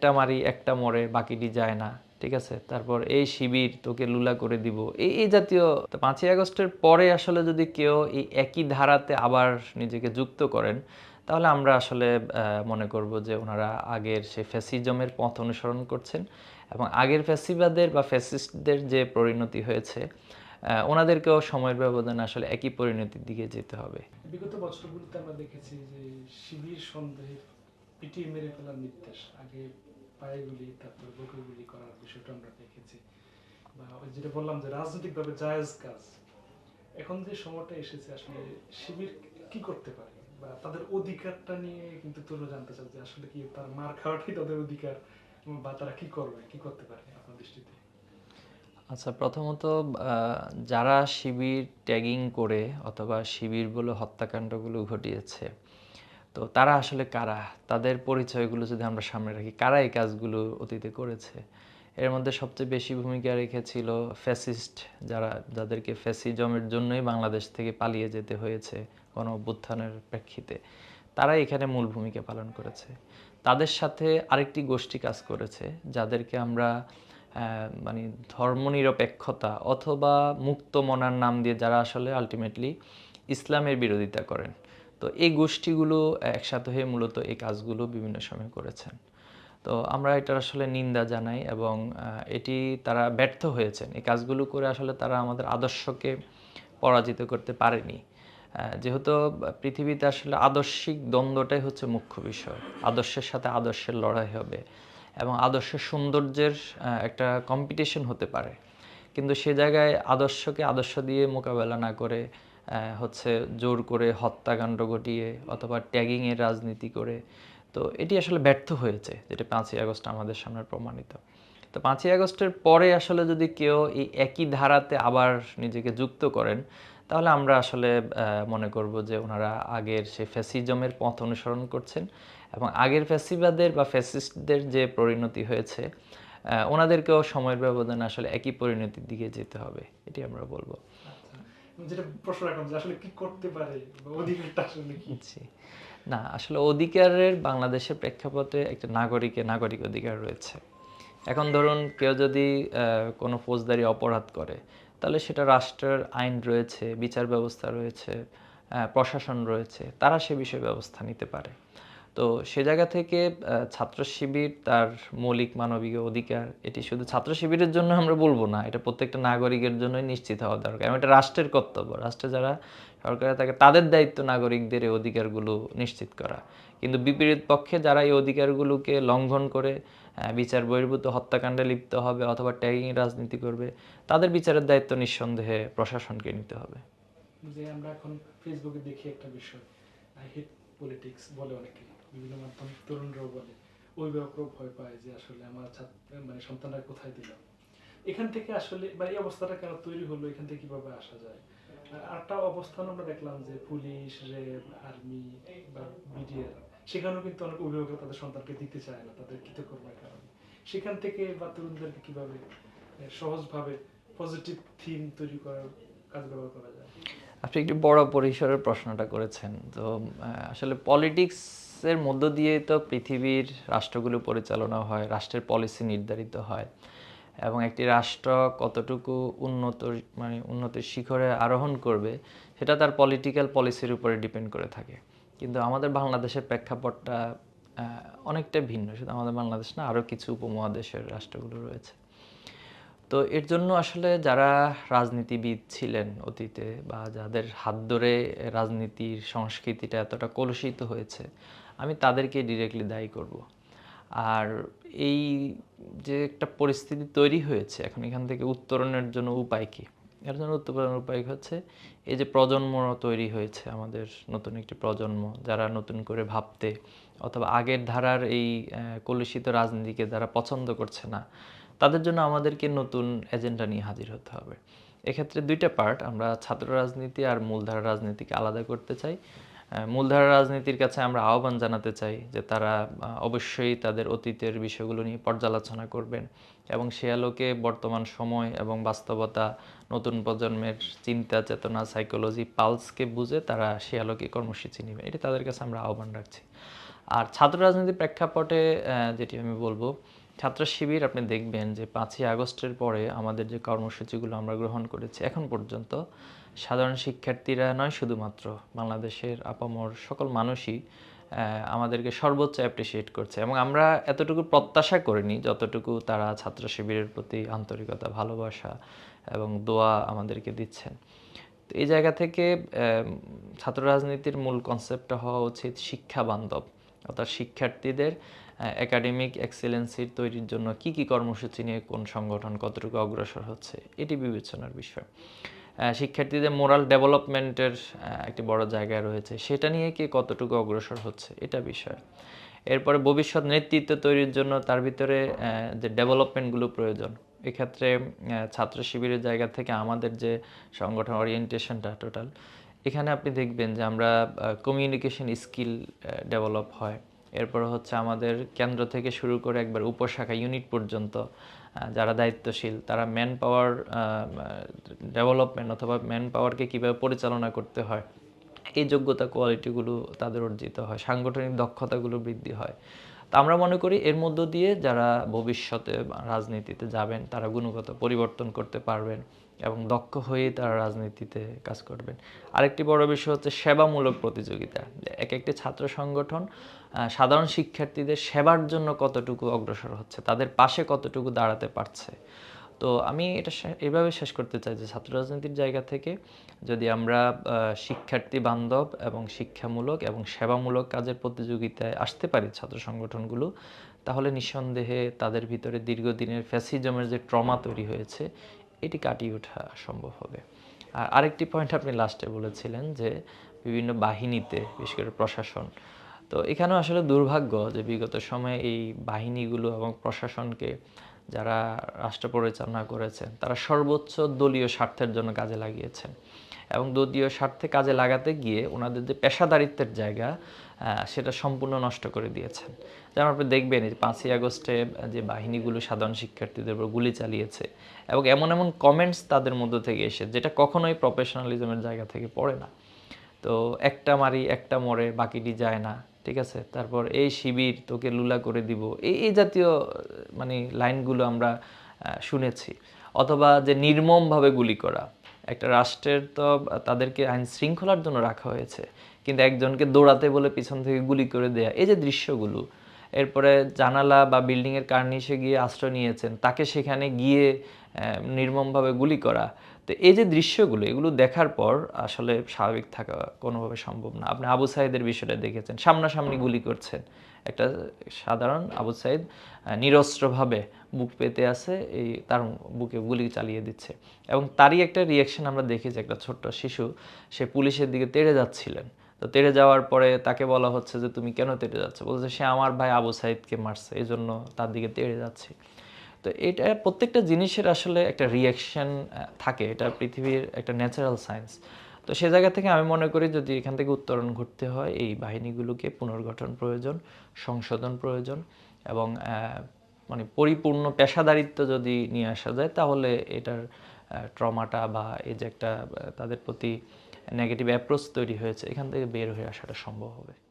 একটা মারি, একটা মরে, বাকিটি যায় না, ঠিক আছে? তারপর এই শিবির তোকে লুলা করে দিব। এই এই জাতীয় পাঁচই আগস্টের পরে আসলে যদি কেউ এই একই ধারাতে আবার নিজেকে যুক্ত করেন, তাহলে আমরা আসলে মনে করব যে ওনারা আগের সে ফ্যাসিজমের পথ অনুসরণ করছেন এবং আগের ফ্যাসিবাদের বা ফ্যাসিস্টদের যে পরিণতি হয়েছে ওনাদেরকেও সময়ের ব্যবধানে আসলে একই পরিণতির দিকে যেতে হবে। বিগত বছরগুলোতে আমরা দেখেছি যে শিবির সন্দেহে পিটিয়ে মেরে ফেলার নির্দেশ, আগে পায়ে গুলি, তারপর বুকে গুলি করার বিষয়টা আমরা দেখেছি। বা ওই যেটা বললাম যে রাজনৈতিকভাবে জায়েজ কাজ। এখন যে সময়টা এসেছে, আসলে শিবির কি করতে পারে? বা তাদের অধিকারটা নিয়ে কিন্তু তোরা জানতে চাও যে আসলে কি তার মার খাওয়াটাই তাদের অধিকার বা তারা কি করবে, কি করতে পারে আপনার দৃষ্টিতে? আচ্ছা প্রথমত যারা শিবির ট্যাগিং করে অথবা শিবির বলে হত্যাকাণ্ডগুলো ঘটিয়েছে তো তারা আসলে কারা? তাদের পরিচয়গুলো যদি আমরা সামনে রাখি, কারা এই কাজগুলো অতীতে করেছে? এর মধ্যে সবচেয়ে বেশি ভূমিকা রেখেছিল ফ্যাসিস্ট যারা, যাদেরকে ফ্যাসিজমের জন্যই বাংলাদেশ থেকে পালিয়ে যেতে হয়েছে গণ অভ্যুত্থানের প্রেক্ষিতে। তারা এখানে মূল ভূমিকা পালন করেছে। তাদের সাথে আরেকটি গোষ্ঠী কাজ করেছে, যাদেরকে আমরা মানে ধর্মনিরপেক্ষতা অথবা মুক্ত মনার নাম দিয়ে যারা আসলে আলটিমেটলি ইসলামের বিরোধিতা করেন। তো এই গোষ্ঠীগুলো একসাথে হয়ে মূলত এই কাজগুলো বিভিন্ন সময় করেছেন। তো আমরা এটার আসলে নিন্দা জানাই এবং এটি তারা ব্যর্থ হয়েছেন। এই কাজগুলো করে আসলে তারা আমাদের আদর্শকে পরাজিত করতে পারেনি। যেহেতু পৃথিবীতে আসলে আদর্শিক দ্বন্দ্বটাই হচ্ছে মুখ্য বিষয়। আদর্শের সাথে আদর্শের লড়াই হবে এবং আদর্শের সৌন্দর্যের একটা কম্পিটিশন হতে পারে। কিন্তু সে জায়গায় আদর্শকে আদর্শ দিয়ে মোকাবেলা না করে হচ্ছে জোর করে হত্যাকাণ্ড ঘটিয়ে অথবা ট্যাগিংয়ের রাজনীতি করে। তো এটি আসলে ব্যর্থ হয়েছে, যেটা পাঁচই আগস্ট আমাদের সামনে প্রমাণিত। তো পাঁচই আগস্টের পরে আসলে যদি কেউ এই একই ধারাতে আবার নিজেকে যুক্ত করেন, তাহলে আমরা আসলে মনে করব যে ওনারা আগের সে ফ্যাসিজমের পথ অনুসরণ করছেন এবং আগের ফ্যাসিবাদের বা ফ্যাসিস্টদের যে পরিণতি হয়েছে ওনাদেরকেও সময়ের ব্যবধানে আসলে একই পরিণতির দিকে যেতে হবে, এটি আমরা বলব। যেটা প্রশ্ন রাখলাম যে আসলে কি করতে পারে অধিকারটা আসলে কি? না, আসলে অধিকারের বাংলাদেশের প্রেক্ষাপটে একটা নাগরিকের নাগরিক অধিকার রয়েছে। এখন ধরুন কেউ যদি কোনো ফৌজদারি অপরাধ করে, তাহলে সেটা রাষ্ট্রের আইন রয়েছে, বিচার ব্যবস্থা রয়েছে প্রশাসন রয়েছে, তারা সে বিষয়ে ব্যবস্থা নিতে পারে। তো সে জায়গা থেকে ছাত্র শিবির তার মৌলিক মানবিক অধিকার, এটি শুধু ছাত্র শিবিরের জন্য আমরা বলব না, এটা প্রত্যেকটা নাগরিকের জন্যই নিশ্চিত হওয়া দরকার। এবং এটা রাষ্ট্রের কর্তব্য, রাষ্ট্রে যারা সরকারে থাকে, তাদের দায়িত্ব নাগরিকদের এই অধিকারগুলো নিশ্চিত করা। কিন্তু বিপরীত পক্ষে যারা এই অধিকারগুলোকে লঙ্ঘন করে বিচার বহির্ভূত হত্যাকাণ্ডে লিপ্ত হবে অথবা ট্যাগিং রাজনীতি করবে, তাদের বিচারের দায়িত্ব নিঃসন্দেহে প্রশাসনকে নিতে হবে। যে আমরা এখন ফেসবুকে দেখি একটা বিষয় হেট পলিটিক্স বলে অনেকে বিভিন্ন মাধ্যম তরুণরাও বলে। অভিভাবকরাও ভয় পায় যে আসলে আমার মানে সন্তানরা কোথায় দিল? এখান থেকে আসলে বা এই অবস্থাটা কেন তৈরি হলো? এখান থেকে কীভাবে আসা যায়? আরেকটা অবস্থান আমরা দেখলাম যে পুলিশ র্যাব আর্মি, বা বিডিআর, সেখানেও কিন্তু অনেক অভিভাবকরা তাদের সন্তানকে দিতে চায় না, তাদের কৃতকর্মের কারণে। সেখান থেকে বা তরুণদেরকে কীভাবে সহজভাবে পজিটিভ থিম তৈরি করার কাজ ব্যবহার করা যায়? আপনি একটি বড় পরিসরের প্রশ্নটা করেছেন। তো আসলে আসলে পলিটিক্সের মধ্য দিয়ে তো পৃথিবীর রাষ্ট্রগুলো পরিচালনা হয়, রাষ্ট্রের পলিসি নির্ধারিত হয় এবং একটি রাষ্ট্র কতটুকু উন্নত মানে উন্নতির শিখরে আরোহণ করবে, সেটা তার পলিটিক্যাল পলিসির উপরে ডিপেন্ড করে থাকে। কিন্তু আমাদের বাংলাদেশের প্রেক্ষাপটটা অনেকটা ভিন্ন। শুধু আমাদের বাংলাদেশ না, আরও কিছু উপমহাদেশের রাষ্ট্রগুলো রয়েছে। তো এর জন্য আসলে যারা রাজনীতিবিদ ছিলেন অতীতে বা যাদের হাত ধরে রাজনীতির সংস্কৃতিটা এতটা কলুষিত হয়েছে আমি তাদেরকে ডিরেক্টলি দায়ী করব। আর এই যে একটা পরিস্থিতি তৈরি হয়েছে, এখন এখান থেকে উত্তরণের জন্য উপায় কি? এর জন্য উত্তরণের উপায় হচ্ছে, এই যে প্রজন্ম তৈরি হয়েছে আমাদের নতুন একটি প্রজন্ম, যারা নতুন করে ভাবতে অথবা আগের ধারার এই কলুষিত রাজনীতিকে যারা পছন্দ করছে না, তাদের জন্য আমাদেরকে নতুন এজেন্ডা নিয়ে হাজির হতে হবে। এক্ষেত্রে দুইটা পার্ট আমরা ছাত্র রাজনীতি আর মূলধারা রাজনীতিকে আলাদা করতে চাই। মূলধারা রাজনীতির কাছে আমরা আহ্বান জানাতে চাই যে তারা অবশ্যই তাদের অতীতের বিষয়গুলো নিয়ে পর্যালোচনা করবেন এবং সে আলোকে বর্তমান সময় এবং বাস্তবতা, নতুন প্রজন্মের চিন্তা, চেতনা সাইকোলজি পালসকে বুঝে তারা সে আলোকে কর্মসূচি নেবে। এটা তাদের কাছে আমরা আহ্বান রাখছি। আর ছাত্র রাজনীতির প্রেক্ষাপটে যেটি আমি বলব ছাত্র শিবির আপনি দেখবেন যে পাঁচই আগস্টের পরে আমাদের যে কর্মসূচিগুলো আমরা গ্রহণ করেছি, এখন পর্যন্ত সাধারণ শিক্ষার্থীরা নয় শুধুমাত্র, বাংলাদেশের আপামর সকল মানুষই আমাদেরকে সর্বোচ্চ অ্যাপ্রিসিয়েট করছে। এবং আমরা এতটুকু প্রত্যাশা করিনি যতটুকু তারা ছাত্র শিবিরের প্রতি আন্তরিকতা, ভালোবাসা এবং দোয়া আমাদেরকে দিচ্ছেন। তো এই জায়গা থেকে ছাত্র রাজনীতির মূল কনসেপ্টটা হওয়া উচিত শিক্ষা বান্ধব। অর্থাৎ শিক্ষার্থীদের একাডেমিক এক্সেলেন্সির তৈরির জন্য কি কি কর্মসূচি নিয়ে কোন সংগঠন কতটুকু অগ্রসর হচ্ছে, এটি বিবেচনার বিষয়। শিক্ষার্থীদের মোরাল ডেভেলপমেন্টের একটি বড় জায়গা রয়েছে, সেটা নিয়ে কি কতটুকু অগ্রসর হচ্ছে, এটা বিষয়। এরপরে ভবিষ্যৎ নেতৃত্ব তৈরির জন্য তার ভিতরে যে ডেভেলপমেন্টগুলো প্রয়োজন, এক্ষেত্রে ছাত্র শিবিরের জায়গা থেকে আমাদের যে সংগঠন ওরিয়েন্টেশনটা টোটাল এখানে আপনি দেখবেন যে আমরা কমিউনিকেশন স্কিল ডেভেলপ হয়। এরপর হচ্ছে আমাদের কেন্দ্র থেকে শুরু করে একবার উপশাখা ইউনিট পর্যন্ত যারা দায়িত্বশীল, তারা ম্যান পাওয়ার ডেভেলপমেন্ট অথবা ম্যান পাওয়ারকে কীভাবে পরিচালনা করতে হয়, এই যোগ্যতা কোয়ালিটিগুলো তাদের অর্জিত হয়, সাংগঠনিক দক্ষতাগুলো বৃদ্ধি হয়। তা আমরা মনে করি এর মধ্য দিয়ে যারা ভবিষ্যতে রাজনীতিতে যাবেন, তারা গুণগত পরিবর্তন করতে পারবেন। এবং দক্ষ হয়ে তারা রাজনীতিতে কাজ করবেন। আরেকটি বড় বিষয় হচ্ছে সেবামূলক প্রতিযোগিতা। এক একটি ছাত্র সংগঠন সাধারণ শিক্ষার্থীদের সেবার জন্য কতটুকু অগ্রসর হচ্ছে, তাদের পাশে কতটুকু দাঁড়াতে পারছে? তো আমি এটা এভাবে শেষ করতে চাই যে ছাত্র রাজনীতির জায়গা থেকে যদি আমরা শিক্ষার্থী বান্ধব এবং শিক্ষামূলক এবং সেবামূলক কাজের প্রতিযোগিতায় আসতে পারি ছাত্র সংগঠনগুলো, তাহলে নিঃসন্দেহে তাদের ভিতরে দীর্ঘদিনের ফ্যাসিজমের যে ট্রমা তৈরি হয়েছে এটি কাটিয়ে ওঠা সম্ভব হবে। আর আরেকটি পয়েন্ট আপনি লাস্টে বলেছিলেন যে, বিভিন্ন বাহিনীতে, বিশেষ করে প্রশাসন, তো এখানেও আসলে দুর্ভাগ্য যে বিগত সময়ে এই বাহিনীগুলো এবং প্রশাসনকে যারা রাষ্ট্র পরিচালনা করেছেন, তারা সর্বোচ্চ দলীয় স্বার্থের জন্য কাজে লাগিয়েছেন। এবং দলীয় স্বার্থে কাজে লাগাতে গিয়ে ওনাদের যে পেশাদারিত্বের জায়গা সেটা সম্পূর্ণ নষ্ট করে দিয়েছেন। যেমন আপনি দেখবেন এই পাঁচই আগস্টে যে বাহিনীগুলো সাধারণ শিক্ষার্থীদের উপর গুলি চালিয়েছে এবং এমন এমন কমেন্টস তাদের মধ্য থেকে এসে, যেটা কখনোই প্রফেশনালিজমের জায়গা থেকে পড়ে না। তো একটা মারি, একটা মরে, বাকিটি যায় না, ঠিক আছে? তারপর এই শিবির তোকে লুলা করে দিব, এই এই জাতীয় মানে লাইনগুলো আমরা শুনেছি। অথবা যে নির্মমভাবে গুলি করা, একটা রাষ্ট্রের তো তাদেরকে আইন শৃঙ্খলার জন্য রাখা হয়েছে, কিন্তু একজনকে দৌড়াতে বলে পিছন থেকে গুলি করে দেয়া, এই যে দৃশ্যগুলো এরপরে জানালা বা বিল্ডিংয়ের কার্নিশে গিয়ে আশ্রয় নিয়েছেন। তাকে সেখানে গিয়ে নির্মমভাবে গুলি করা। তো এই যে দৃশ্যগুলো, এগুলো দেখার পর আসলে স্বাভাবিক থাকা কোনোভাবে সম্ভব না। আপনি আবু সাইদের বিষয়টা দেখেছেন। সামনাসামনি গুলি করছেন। একটা সাধারণ আবু সাইদ নিরস্ত্রভাবে বুক পেতে আছে, এই তার বুকে গুলি চালিয়ে দিচ্ছে। এবং তারই একটা রিয়াকশন আমরা দেখেছি, একটা ছোট্ট শিশু। সে পুলিশের দিকে তেড়ে যাচ্ছিলেন। তো তেড়ে যাওয়ার পরে তাকে বলা হচ্ছে যে, তুমি কেন তেড়ে যাচ্ছ? বলছে, সে আমার ভাই আবু সাইদকে মারছে এই জন্য তার দিকে তেড়ে যাচ্ছে। তো এটা প্রত্যেকটা জিনিসের আসলে একটা রিয়াকশন থাকে। এটা পৃথিবীর একটা ন্যাচারাল সায়েন্স তো সে জায়গা থেকে আমি মনে করি, যদি এখান থেকে উত্তরণ ঘটতে হয়, এই বাহিনীগুলোকে পুনর্গঠন প্রয়োজন, সংশোধন প্রয়োজন এবং মানে পরিপূর্ণ পেশাদারিত্ব যদি নিয়ে আসা যায়, তাহলে এটার ট্রমাটা বা এই যে একটা তাদের প্রতি নেগেটিভ অ্যাপ্রোচ তৈরি হয়েছে এখান থেকে বের হয়ে আসাটা সম্ভব হবে।